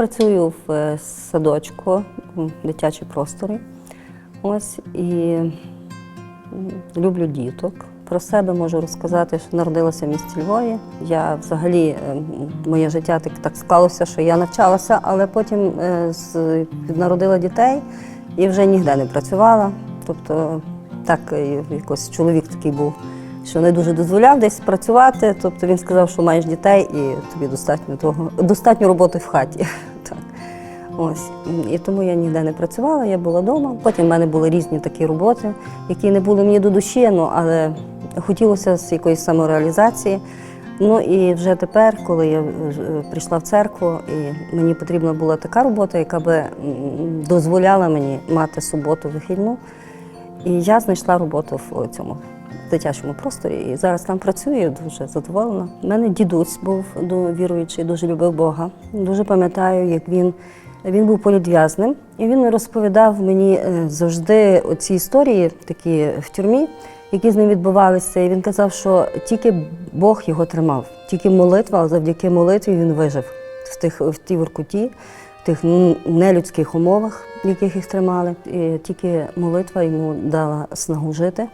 працюю в е, садочку, в дитячій просторі. Ось і люблю діток. Про себе можу розказати, що народилася в місті Львові. Я взагалі е, моє життя так, так склалося, що я навчалася, але потім е, народила дітей і вже ніде не працювала. Тобто так якось чоловік такий був, що не дуже дозволяв десь працювати. Тобто він сказав, що маєш дітей і тобі достатньо того, достатньо роботи в хаті. Ось. І тому я ніде не працювала, я була вдома. Потім в мене були різні такі роботи, які не були мені до душі, ну, але хотілося з якоїсь самореалізації. Ну і вже тепер, коли я е, прийшла в церкву, і мені потрібна була така робота, яка би дозволяла мені мати суботу вихідну. І я знайшла роботу в цьому дитячому просторі. І зараз там працюю, дуже задоволена. У мене дідусь був віруючий, дуже любив Бога. Дуже пам'ятаю, як він, він був політв'язним, і він розповідав мені е, завжди оці історії, такі в тюрмі, які з ним відбувалися. І він казав, що тільки Бог його тримав, тільки молитва, завдяки молитві він вижив в тих в тій воркуті, в тих нелюдських умовах, в яких їх тримали. І тільки молитва йому дала снагу жити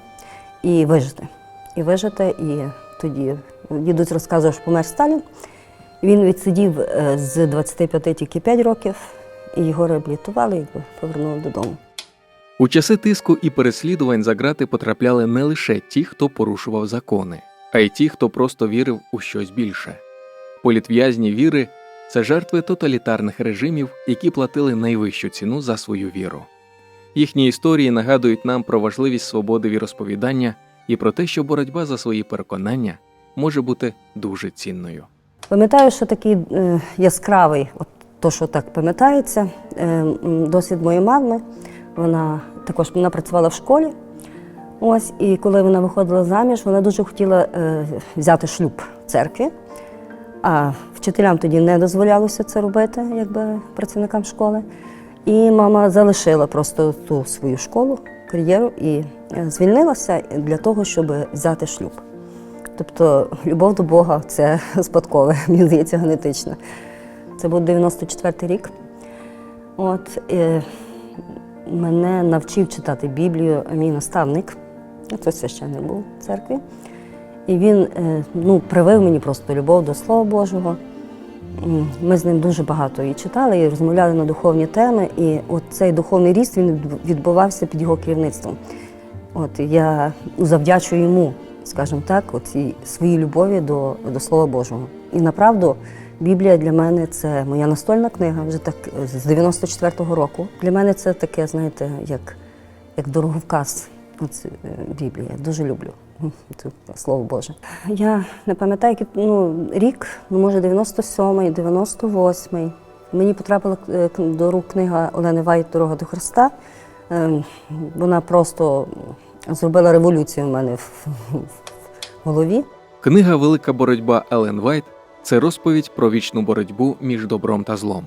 і вижити. І вижити. І тоді дідусь розказував, що помер Сталін. Він відсидів е, з 25 тільки 5 років, і його реабілітували і повернули додому. У часи тиску і переслідувань за грати потрапляли не лише ті, хто порушував закони, а й ті, хто просто вірив у щось більше. Політв'язні віри це жертви тоталітарних режимів, які платили найвищу ціну за свою віру. Їхні історії нагадують нам про важливість свободи віросповідання і про те, що боротьба за свої переконання може бути дуже цінною. Пам'ятаю, що такий е, яскравий, от то, що так пам'ятається, е, досвід моєї мами. Вона також вона працювала в школі. Ось, і коли вона виходила заміж, вона дуже хотіла е, взяти шлюб в церкві. А вчителям тоді не дозволялося це робити, якби працівникам школи. І мама залишила просто ту свою школу, кар'єру і е, звільнилася для того, щоб взяти шлюб. Тобто любов до Бога це спадкове, мені здається, генетичне. Це був 94-й рік. От, е, мене навчив читати Біблію мій наставник, це священник був в церкві. І він е, ну, привив мені просто любов до Слова Божого. Ми з ним дуже багато і читали, і розмовляли на духовні теми. І от цей духовний ріст він відбувався під його керівництвом. От я завдячую йому, скажімо так, оцій своїй любові до, до Слова Божого. І направду Біблія для мене це моя настольна книга, вже так з 94-го року. Для мене це таке, знаєте, як, як дороговказ. Е, Біблія. Дуже люблю це Слово Боже. Я не пам'ятаю, ну, рік, ну, може, 97-й, 98-й. Мені потрапила е, до рук книга Олени Вайт Дорога до Христа. Ем, Вона просто зробила революцію в мене в голові. Книга Велика боротьба Елен Вайт це розповідь про вічну боротьбу між добром та злом.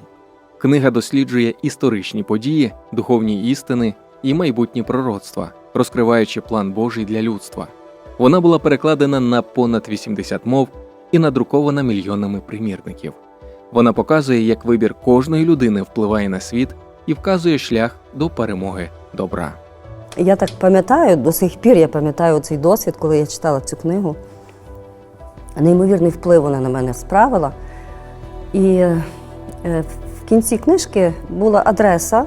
Книга досліджує історичні події, духовні істини і майбутні пророцтва, розкриваючи план Божий для людства. Вона була перекладена на понад 80 мов і надрукована мільйонами примірників. Вона показує, як вибір кожної людини впливає на світ і вказує шлях до перемоги добра. Я так пам'ятаю, до сих пір я пам'ятаю цей досвід, коли я читала цю книгу. Неймовірний вплив вона на мене справила. І е, в кінці книжки була адреса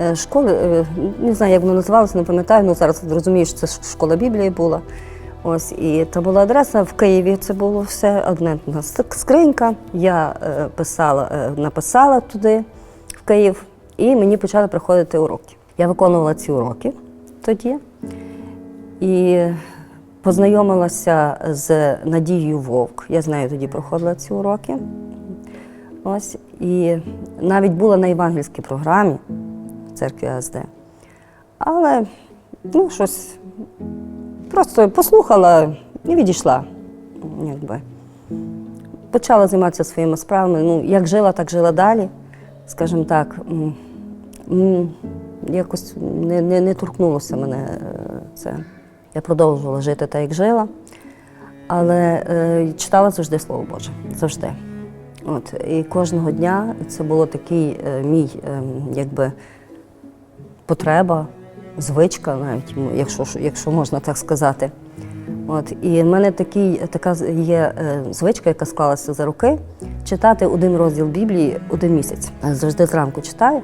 е, школи, е, не знаю, як вона називалася, не пам'ятаю, ну зараз розумію, що це школа Біблії була. Ось, і та була адреса в Києві, це було все одне скринька. Я писала, написала туди, в Київ, і мені почали приходити уроки. Я виконувала ці уроки тоді і познайомилася з Надією Вовк. Я з нею тоді проходила ці уроки. Ось. І навіть була на євангельській програмі в церкві АСД. Але ну, щось просто послухала і відійшла. Якби. Почала займатися своїми справами. Ну, як жила, так жила далі. Скажімо так, якось не, не, не торкнулося мене е, це. Я продовжувала жити так, як жила, але е, читала завжди Слово Боже. Завжди. От, і кожного дня це було такий е, мій, е, якби, потреба, звичка, навіть, якщо, якщо можна так сказати. От, і в мене такий, така є е, звичка, яка склалася за роки, читати один розділ Біблії один місяць. Завжди зранку читаю.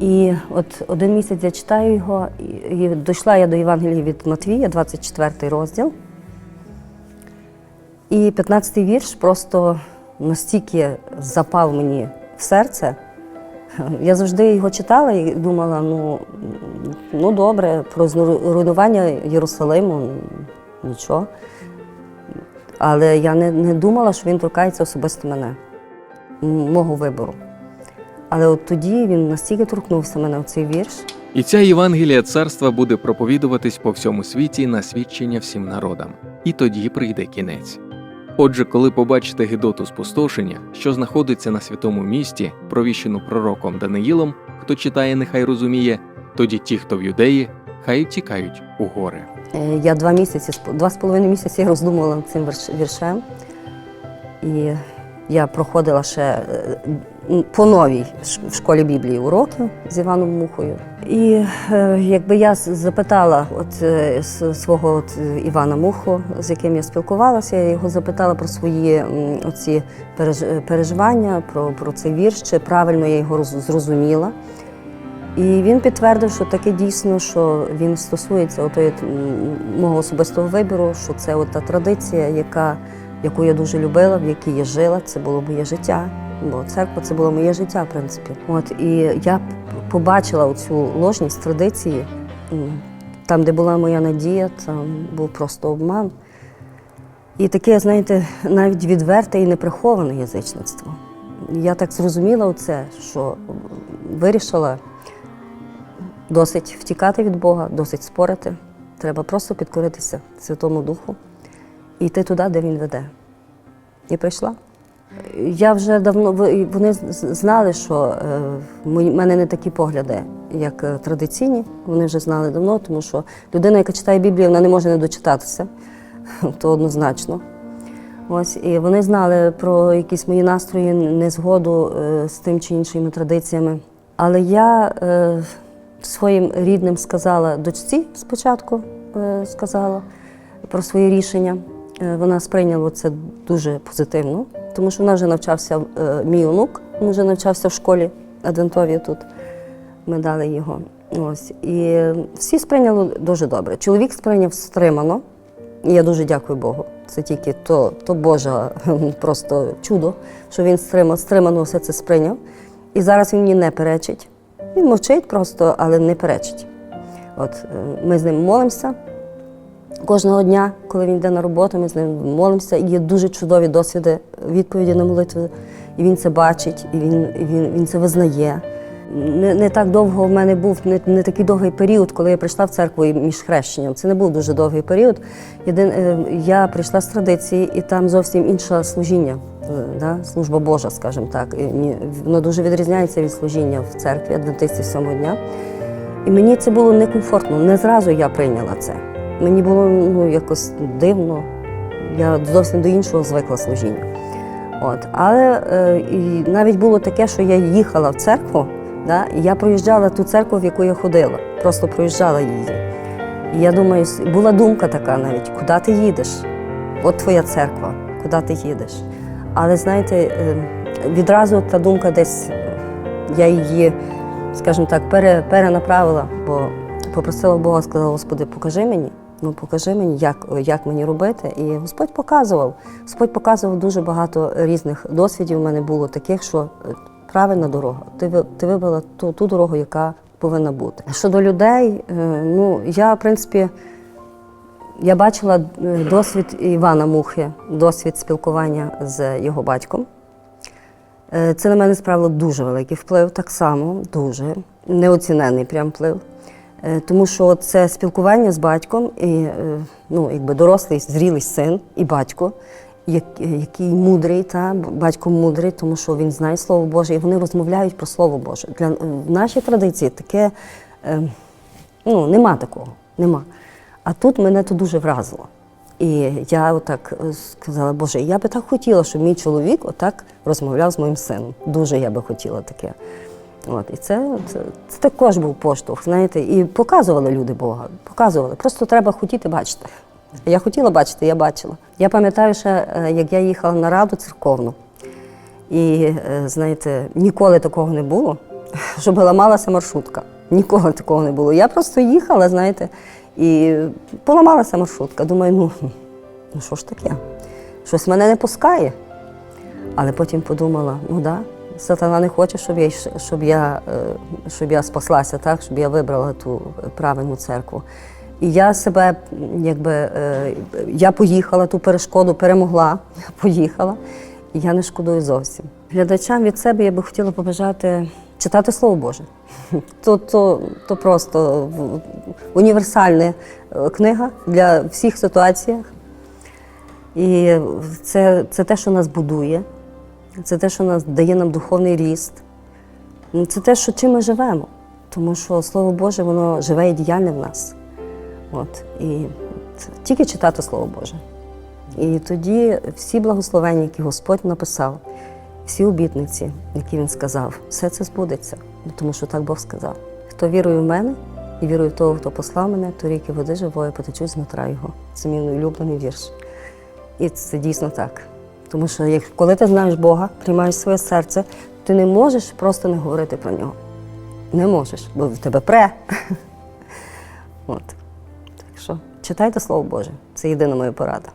І от один місяць я читаю його, і, дійшла я до Євангелії від Матвія, 24 розділ. І 15-й вірш просто настільки запав мені в серце. Я завжди його читала і думала, ну, ну добре, про знру- руйнування Єрусалиму нічого. Але я не, не думала, що він торкається особисто мене, мого вибору. Але от тоді він настільки торкнувся мене в цей вірш. І ця Євангелія царства буде проповідуватись по всьому світі на свідчення всім народам. І тоді прийде кінець. Отже, коли побачите Гедоту спустошення, що знаходиться на святому місті, провіщену пророком Даниїлом, хто читає, нехай розуміє, тоді ті, хто в юдеї, хай тікають у гори. Е, Я два місяці, два з половиною місяці роздумувала над цим вірш- віршем. І я проходила ще е, по новій в школі Біблії уроки з Іваном Мухою. І е, якби я запитала от, е, свого от, Івана Муху, з яким я спілкувалася, я його запитала про свої оці переживання, про, про цей вірш, чи правильно я його зрозуміла. І він підтвердив, що таке дійсно, що він стосується отої мого особистого вибору, що це от та традиція, яка, яку я дуже любила, в якій я жила, це було моє життя. Бо церква це було моє життя, в принципі. От і я побачила оцю ложність традиції. Там, де була моя надія, там був просто обман. І таке, знаєте, навіть відверте і неприховане язичництво. Я так зрозуміла оце, що вирішила досить втікати від Бога, досить спорити. Треба просто підкоритися Святому Духу йти туди, де він веде. І прийшла. Я вже давно вони знали, що е, в мене не такі погляди, як е, традиційні. Вони вже знали давно, тому що людина, яка читає Біблію, вона не може не дочитатися, то однозначно. Ось і вони знали про якісь мої настрої, незгоду е, з тим чи іншими традиціями. Але я своїм рідним сказала дочці спочатку, сказала про свої рішення. Е, Вона сприйняла це дуже позитивно, тому що вона вже навчався, е, мій онук, він вже навчався в школі адвентові тут. Ми дали його. Ось. І всі сприйняли дуже добре. Чоловік сприйняв стримано, я дуже дякую Богу. Це тільки то, то Боже просто чудо, що він стримав, стримано все це сприйняв. І зараз він мені не перечить. Він мовчить просто, але не перечить. От е, ми з ним молимося кожного дня, коли він йде на роботу, ми з ним молимося. І є дуже чудові досвіди відповіді на молитви. І він це бачить, і він, і він, він це визнає. Не, не так довго в мене був не, не такий довгий період, коли я прийшла в церкву між хрещенням. Це не був дуже довгий період. Єдин, е, я прийшла з традиції, і там зовсім інше служіння, е, да? служба Божа, скажімо так. І воно дуже відрізняється від служіння в церкві адвентистів сьомого дня. І мені це було некомфортно. Не зразу я прийняла це. Мені було ну, якось дивно. Я зовсім до іншого звикла служіння. От. Але е, і навіть було таке, що я їхала в церкву, да, і я проїжджала ту церкву, в яку я ходила. Просто проїжджала її. І я думаю, була думка така навіть, куди ти їдеш? От твоя церква, куди ти їдеш? Але знаєте, е, відразу та думка десь я її, скажімо так, пере, перенаправила, бо попросила Бога, сказала, Господи, покажи мені. Ну, покажи мені, як, як мені робити. І Господь показував. Господь показував дуже багато різних досвідів. У мене було таких, що е, правильна дорога. Ти, ти вибрала ту, ту дорогу, яка повинна бути. Щодо людей, е, ну я, в принципі, я бачила е, досвід Івана Мухи, досвід спілкування з його батьком. Це на мене справило дуже великий вплив, так само, дуже неоцінений прям вплив. Е, Тому що це спілкування з батьком, і, е, ну, якби дорослий, зрілий син і батько, який мудрий, та, батько мудрий, тому що він знає Слово Боже, і вони розмовляють про Слово Боже. Для, в нашій традиції таке е, ну, нема такого. Нема. А тут мене то дуже вразило. І я отак е, сказала, Боже, я би так хотіла, щоб мій чоловік отак розмовляв з моїм сином. Дуже я би хотіла таке. От, і це, це, це також був поштовх, знаєте, і показували люди Бога. Показували. Просто треба хотіти бачити. Я хотіла бачити, я бачила. Я пам'ятаю ще, е, як я їхала на раду церковну, і е, знаєте, ніколи такого не було, щоб ламалася маршрутка. Ніколи такого не було. Я просто їхала, знаєте, і поламалася маршрутка. Думаю, ну, ну що ж таке? Щось мене не пускає. Але потім подумала: ну да, сатана не хоче, щоб я, щоб я, е, щоб я спаслася, так, щоб я вибрала ту правильну церкву. І я себе, якби, е, я поїхала, ту перешкоду перемогла, поїхала, і я не шкодую зовсім. Глядачам від себе я би хотіла побажати читати Слово Боже. То, то, то просто універсальна е, книга для всіх ситуаціях. І це, це те, що нас будує, це те, що нас дає нам духовний ріст. Ну, Це те, що чим ми живемо. Тому що Слово Боже, воно живе і діяльне в нас. От. І тільки читати Слово Боже. І тоді всі благословення, які Господь написав, всі обітниці, які Він сказав, все це збудеться, тому що так Бог сказав. Хто вірує в мене і вірує в того, хто послав мене, то ріки води живої потечуть з нутра його. Це мій улюблений вірш. І це дійсно так. Тому що як, коли ти знаєш Бога, приймаєш своє серце, ти не можеш просто не говорити про нього. Не можеш, бо в тебе пре. От. Так що читайте Слово Боже. Це єдина моя порада.